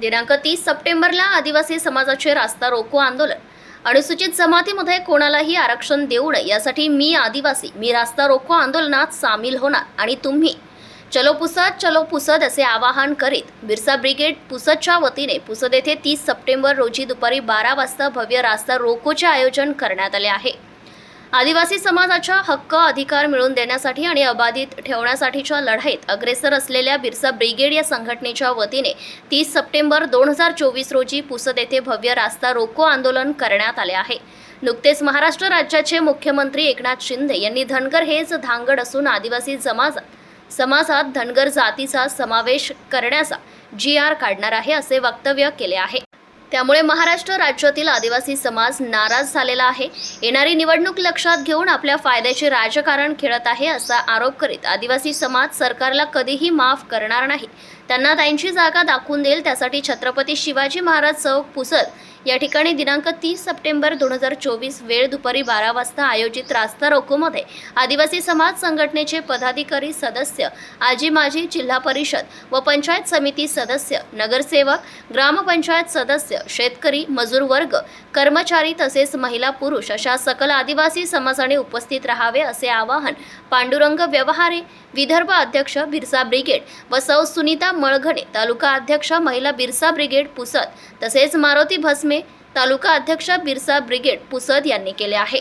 दिनांक तीस सप्टेंबरला आदिवासी समाजाचे रास्ता रोको आंदोलन. अनुसूचित जमातीमध्ये कोणालाही आरक्षण देऊ नये यासाठी मी आदिवासी मी रास्ता रोको आंदोलनात सामील होणार आणि तुम्ही चलो पुसद चलो पुसद असे आवाहन करीत बिरसा ब्रिगेड पुसदच्या वतीने पुसद येथे तीस सप्टेंबर रोजी दुपारी बारा वाजता भव्य रास्ता रोकोचे आयोजन करण्यात आले आहे. आदिवासी समाजाच्या हक्क अधिकार मिळवून देण्यासाठी आणि अबाधित ठेवण्यासाठीच्या लढाईत अग्रेसर असलेल्या बिरसा ब्रिगेड या संघटनेच्या वतीने तीस सप्टेंबर दोन हजार चोवीस रोजी पुसद येथे भव्य रास्ता रोको आंदोलन करण्यात आले आहे. नुकतेच महाराष्ट्र राज्याचे मुख्यमंत्री एकनाथ शिंदे यांनी धनगर हेच धांगड असून आदिवासी समाजात समाजात धनगर जातीचा समावेश करण्याचा जी आर काढणार आहे असे वक्तव्य केले आहे. त्यामुळे महाराष्ट्र राज्यातील आदिवासी समाज नाराज झालेला आहे. येणारी निवडणूक लक्षात घेऊन आपल्या फायद्याचे राजकारण खेळत आहे असा आरोप करीत आदिवासी समाज सरकारला कधीही माफ करणार नाही. त्यांना त्यांची जागा दाखवून देईल त्यासाठी छत्रपती शिवाजी महाराज चौक पुसत या ठिकाणी दिनांक तीस सप्टेंबर दोन हजार चोवीस वेळ दुपारी बारा वाजता आयोजित रास्ता रोकोमध्ये आदिवासी समाज संघटनेचे पदाधिकारी सदस्य आजी माजी जिल्हा परिषद व पंचायत समिती सदस्य नगरसेवक ग्रामपंचायत सदस्य शेतकरी मजूर वर्ग कर्मचारी तसेच महिला पुरुष अशा सकल आदिवासी समाजाने उपस्थित राहावे असे आवाहन पांडुरंग व्यवहारे विदर्भ अध्यक्ष बिरसा ब्रिगेड व सौ सुनीता मळघणे तालुका अध्यक्ष महिला बिरसा ब्रिगेड पुसद तसेच मारुती भस्मे तालुका अध्यक्ष बिरसा ब्रिगेड पुसद यांनी केले आहे.